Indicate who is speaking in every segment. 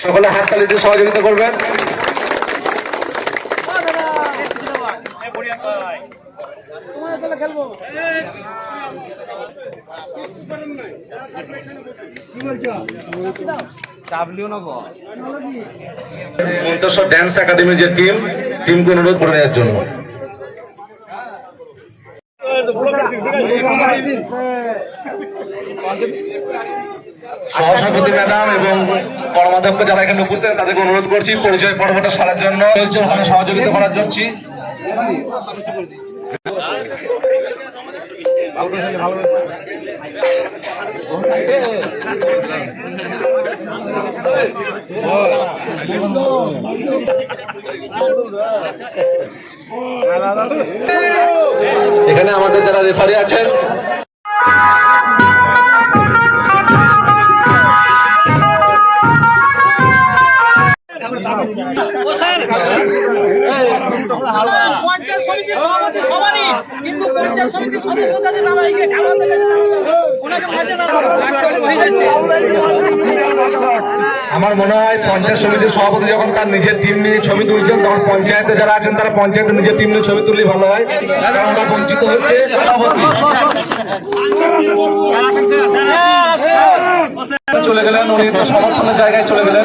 Speaker 1: সকলে হাততালি দিয়ে সহযোগিতা করবেন। মন্তেশ্বর ড্যান্স একাডেমির যে টিম টিমকে অনুরোধ করে নেওয়ার জন্য। সহসভাপতি ম্যাডাম এবং কর্মাধ্যক্ষ যারা এখানে উপস্থিত তাদেরকে অনুরোধ করছি, পরিচয় পর্বটা সারার জন্য সহযোগিতা করার জন্য এখানে আমাদের যারা রেফারি আছেন।
Speaker 2: পঞ্চায়েত সভাপতি সবারই কিন্তু পঞ্চায়েত সদস্য না লাগে
Speaker 1: আমার মনে হয় পঞ্চায়েত সমিতির সভাপতি যখন তার নিজের টিম নিয়ে ছবি তুলছেন, তখন পঞ্চায়েতে যারা আছেন, তারা পঞ্চায়েতে নিজের টিম নিয়ে ছবি তুললে ভালো হয়। বঞ্চিত হচ্ছে চলে গেলেন, উনি তো সমর্থনের জায়গায় চলে গেলেন।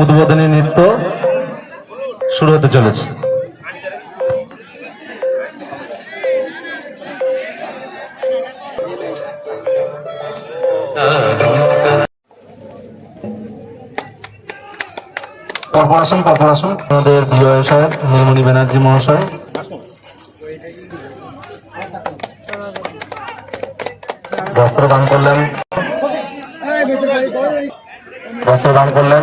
Speaker 1: উদ্বোধনী নৃত্য শুরু হতে চলেছে। কর্পোরেশন কর্পোরেশন আমাদের বিজয় সাহেব, নীলমণি ব্যানার্জি মহাশয়। বস্ত্র দান করলেন। বস্ত্র দান করলেন।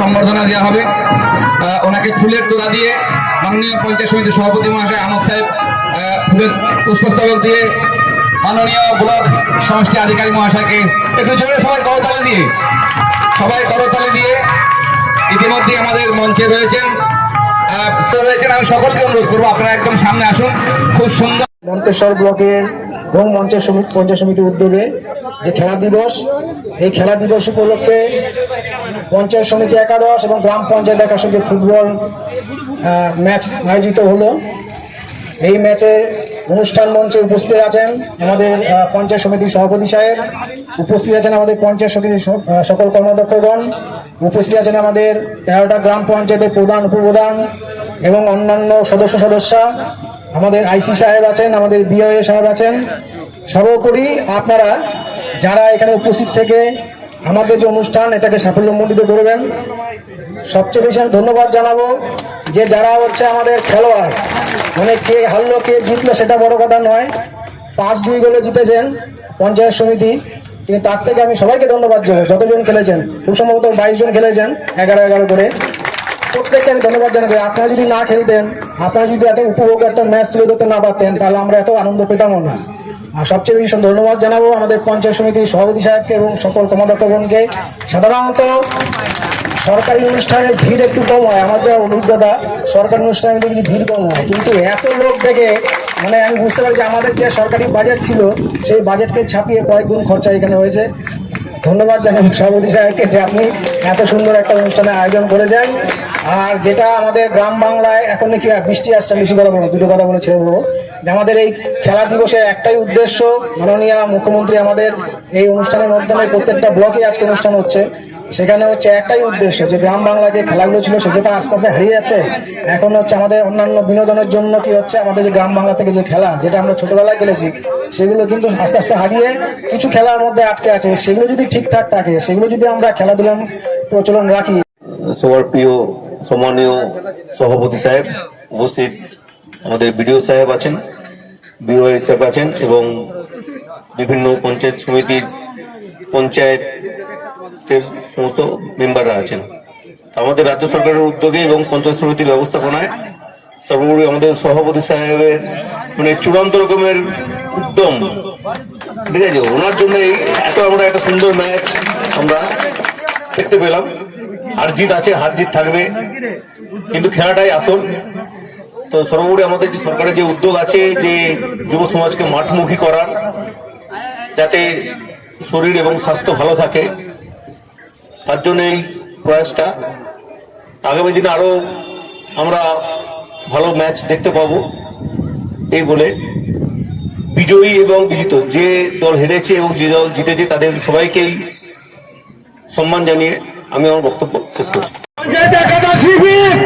Speaker 3: সম্বর্ধনা দেওয়া হবে। ওনাকে ফুলের তোড়া দিয়ে মাননীয় পঞ্চায়েত সমিতির সভাপতি মহাশয় আহমদ সাহেব ফুলের পুষ্পস্তবক দিয়ে মাননীয় ব্লক সমষ্টি আধিকারিক মহাশয়কে একটু জোরে সবাই করতালি দিয়ে, সবাই করতালি দিয়ে ইতিমধ্যে আমাদের মঞ্চে রয়েছেন। রয়েছেন, আমি সকলকে অনুরোধ করব, আপনারা একদম সামনে আসুন। খুব সুন্দর
Speaker 4: মন্তেশ্বর ব্লকের এবং মঞ্চের পঞ্চায়েত সমিতির উদ্যোগে যে খেলা দিবস, এই খেলা দিবস উপলক্ষে পঞ্চায়েত সমিতি একাদশ এবং গ্রাম পঞ্চায়েত একাদশ ফুটবল ম্যাচ আয়োজিত হলো। এই ম্যাচে অনুষ্ঠান মঞ্চে উপস্থিত আছেন আমাদের পঞ্চায়েত সমিতির সভাপতি সাহেব, উপস্থিত আছেন আমাদের পঞ্চায়েত সমিতির সকল কর্মাধ্যক্ষগণ উপস্থিত আছেন আমাদের তেরোটা গ্রাম পঞ্চায়েতের প্রধান, উপপ্রধান এবং অন্যান্য সদস্য সদস্যা। আমাদের আইসি সাহেব আছেন, আমাদের বিওএ সাহেব আছেন। সর্বোপরি আপনারা যারা এখানে উপস্থিত থেকে আমাদের যে অনুষ্ঠান, এটাকে সাফল্যমণ্ডিত করবেন। সবচেয়ে বেশি আমি ধন্যবাদ জানাব যে যারা হচ্ছে আমাদের খেলোয়াড় মানে কে হারলো, কে জিতলো সেটা বড় কথা নয়। পাঁচ দুই গোলে জিতেছেন পঞ্চায়েত সমিতি। কিন্তু তার থেকে আমি সবাইকে ধন্যবাদ জানাব যতজন খেলেছেন, খুব সম্ভবত বাইশ জন খেলেছেন, এগারো এগারো করে। প্রত্যেককে আমি ধন্যবাদ জানাব। আপনারা যদি না খেলতেন, আপনারা যদি এত উপভোগ একটা ম্যাচ তুলে ধরতে না পারতেন, তাহলে আমরা এত আনন্দ পেতামও না। আর সবচেয়ে বেশি ধন্যবাদ জানাব আমাদের পঞ্চায়েত সমিতির সভাপতি সাহেবকে এবং সকল কমাধ্যক্ষগণকে সাধারণত সরকারি অনুষ্ঠানের ভিড় একটু কম হয়, আমার যা অভিজ্ঞতা, সরকারি অনুষ্ঠানে দেখেছি ভিড় কম হয়। কিন্তু এত লোক দেখে মানে আমি বুঝতে পারি যে আমাদের যে সরকারি বাজেট ছিল, সেই বাজেটকে ছাপিয়ে কয়েক গুণ খরচা এখানে হয়েছে। ধন্যবাদ জানাই সভাপতি সাহেবকে যে আপনি এত সুন্দর একটা অনুষ্ঠানের আয়োজন করেছেন। আর যেটা আমাদের গ্রাম বাংলায় এখন নাকি বৃষ্টি আসছে বেশি কথা বলব দুটো কথা বলে ছেড়ে দেবো যে আমাদের এই খেলা দিবসের একটাই উদ্দেশ্য মাননীয় মুখ্যমন্ত্রী আমাদের এই অনুষ্ঠানের মাধ্যমে প্রত্যেকটা ব্লকে আজকে অনুষ্ঠান হচ্ছে। সেখানে হচ্ছে একটাই উদ্দেশ্য, যে গ্রাম বাংলায় যে খেলাগুলো ছিল সেগুলো তো আস্তে আস্তে হারিয়ে যাচ্ছে। এখন হচ্ছে আমাদের অন্যান্য বিনোদনের জন্য কি হচ্ছে, আমাদের যে গ্রাম বাংলা থেকে যে খেলা, যেটা আমরা ছোটবেলায় খেলেছি, সেগুলো কিন্তু আস্তে আস্তে হারিয়ে কিছু খেলার মধ্যে আটকে আছে। সেগুলো যদি ঠিকঠাক থাকে, সেগুলো যদি আমরা খেলাধুলার প্রচলন রাখি।
Speaker 5: সবার প্রিয় সম্মানীয় সভাপতি সাহেব, উপস্থিত আমাদের বিডিও সাহেব আছেন, বিওআই সাহেব আছেন এবং বিভিন্ন পঞ্চায়েত সমিতির পঞ্চায়েতের সমস্ত মেম্বাররা আছেন। আমাদের রাজ্য সরকারের উদ্যোগে এবং পঞ্চায়েত সমিতির ব্যবস্থাপনায় সর্বোপরি আমাদের সভাপতি সাহেবের মানে চূড়ান্ত রকমের উদ্যম। ঠিক আছে? ওনার জন্য এত আমরা একটা সুন্দর ম্যাচ আমরা দেখতে পেলাম। হার জিত আছে হার জিত থাকবে। কিন্তু খেলাটাই আসল। তো সর্বোপরি আমাদের যে সরকারের যে উদ্যোগ আছে, যে যুব সমাজকে মাঠমুখী করার, যাতে শরীর এবং স্বাস্থ্য ভালো থাকে, তার জন্য এই প্রয়াসটা। আগামী দিনে আরও আমরা ভালো ম্যাচ দেখতে পাবো, এই বলে বিজয়ী এবং বিজিত যে দল হেরেছে এবং যে দল জিতেছে, তাদের সবাইকেই সম্মান জানিয়ে আমি আমার বক্তব্য শেষ করছি।
Speaker 4: পঞ্চায়েত একাদশ শিবির!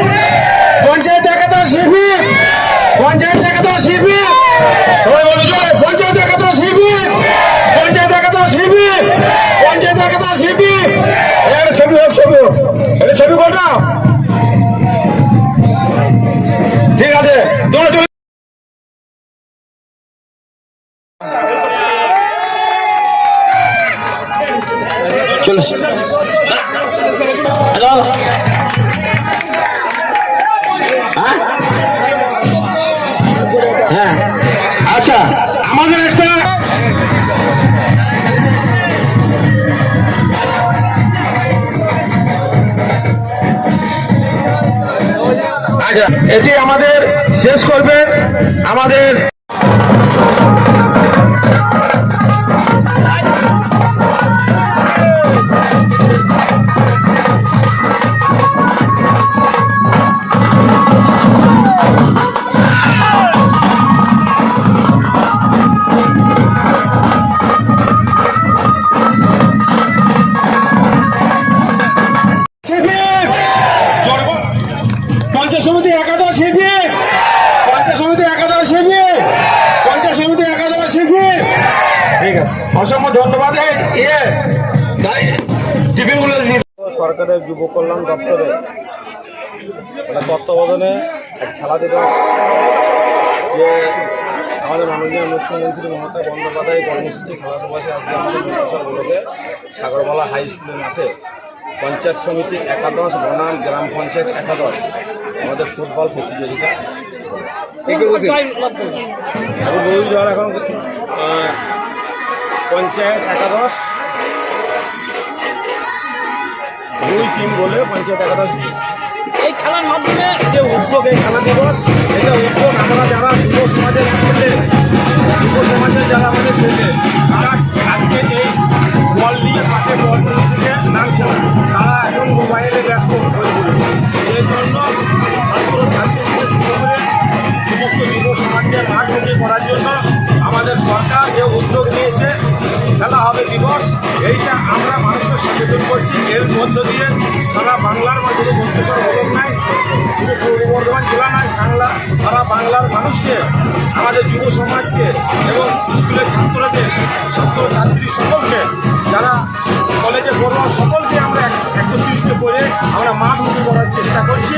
Speaker 4: পঞ্চায়েত একাদশ শিবির! পঞ্চায়েত এটি আমাদের শেষ করবে। আমাদের
Speaker 6: সরকারের যুব কল্যাণ দপ্তরে একটা তত্ত্বাবধানে এক খেলা দিবস যে আমাদের মাননীয় মুখ্যমন্ত্রী মমতা বন্দ্যোপাধ্যায় কর্মসূচি খেলা দিবসে আজকে আমাদের মন্ত্রিসভাগুলোকে সাগরমালা হাই স্কুলের মাঠে পঞ্চায়েত সমিতি একাদশ বনাম গ্রাম পঞ্চায়েত একাদশ আমাদের ফুটবল প্রতিযোগিতা। এখন পঞ্চায়েত একাদশ দুই টিম বলে পঞ্চায়েত একাদশ
Speaker 2: এই খেলার মাধ্যমে
Speaker 6: যে উদ্যোগ এই খেলা দিবস এটা উদ্যোগ আমরা যারা যুব সমাজের ছেলে যুব সমাজের যারা আমাদের ছেলে তারা আজকে এই বল নিয়ে মাঠে বল থেকে নামছে তারা এখন মোবাইলে ব্যস্ত হয়ে পড়েছে। এই জন্য ছাত্র ছাত্রীদের করে সমস্ত যুব সমাজকে মাঠমুখী করার জন্য আমাদের সরকার যে উদ্যোগ নিয়েছে খেলা হবে দিবস। এইটা আমরা মানুষকে সচেতন করছি। এর মধ্য দিয়ে সারা বাংলার শুধু বন্ধুসর বলক নাই। শুধু পূর্ব বর্ধমান জেলা নয় বাংলা সারা বাংলার মানুষকে, আমাদের যুব সমাজকে এবং স্কুলের ছাত্রদের ছাত্র ছাত্রী সকলকে, যারা কলেজে পড়ুয়া সকলকে আমরা একত্রিত করে আমরা মাঠ মুখী করার চেষ্টা করছি।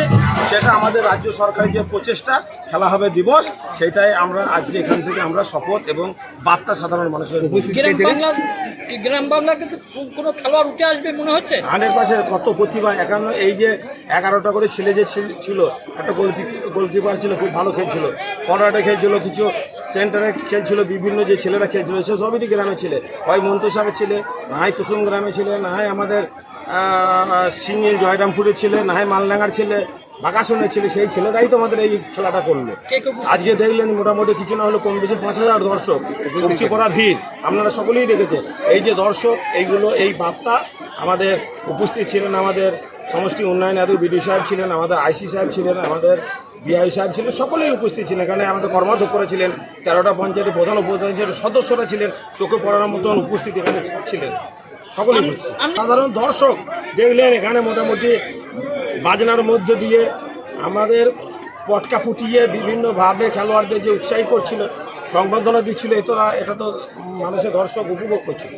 Speaker 6: সেটা আমাদের রাজ্য সরকারের যে প্রচেষ্টা খেলা হবে দিবস সেটাই আমরা আজকে এখান থেকে আমরা শপথ এবং বার্তা সাধারণ মানুষের
Speaker 2: গ্রাম বাংলা গ্রাম বাংলাকে তো কোনো খেলোয়াড় উঠে আসবে মনে হচ্ছে?
Speaker 6: হান্ড্রেড পার্সেন্ট কত প্রতিভা একান্ন এই যে এগারোটা করে ছেলে যে ছিল- একটা গোলকি গোলকিপার ছিল খুব ভালো খেলছিল। ফরওয়ার্ডে খেলছিল কিছু সেন্টারে খেলছিল বিভিন্ন যে ছেলেরা খেলছিল সে সবই গ্রামের ছেলে। হয় মন্তসারের ছেলে না হয় কুসুম গ্রামে ছেলে না হয় আমাদের সিঙ্গিল জয়রামপুরের ছেলে না হয় মালডাঙ্গার ছেলে বাগাসনের ছেলে সেই ছেলেরাই তো আমাদের এই খেলাটা করল। আজকে দেখলেন মোটামুটি কিছু না হলো কম বেশি পাঁচ হাজার দর্শক। উপচি করা ভিড়। আপনারা সকলেই দেখেছেন। এই যে দর্শক এইগুলো এই বার্তা আমাদের উপস্থিত ছিলেন আমাদের সমষ্টি উন্নয়ন আদি বিডি সাহেব ছিলেন আমাদের আইসি সাহেব ছিলেন আমাদের বিআই সাহেব ছিলেন সকলেই উপস্থিত ছিলেন। এখানে আমাদের কর্মাধ্যক্ষরা ছিলেন তেরোটা পঞ্চায়েতের প্রধান উপপঞ্চায়েতের সদস্যরা ছিলেন চোখে পড়ার মতন উপস্থিত এখানে ছিলেন। সকলেই বুঝছে সাধারণ দর্শক দেখলেন এখানে মোটামুটি বাজনার মধ্যে দিয়ে আমাদের পটকা ফুটিয়ে বিভিন্নভাবে খেলোয়াড়দের যে উৎসাহী করছিল সংবর্ধনা দিচ্ছিল এটা এটা তো মানুষের দর্শক উপভোগ করছিল।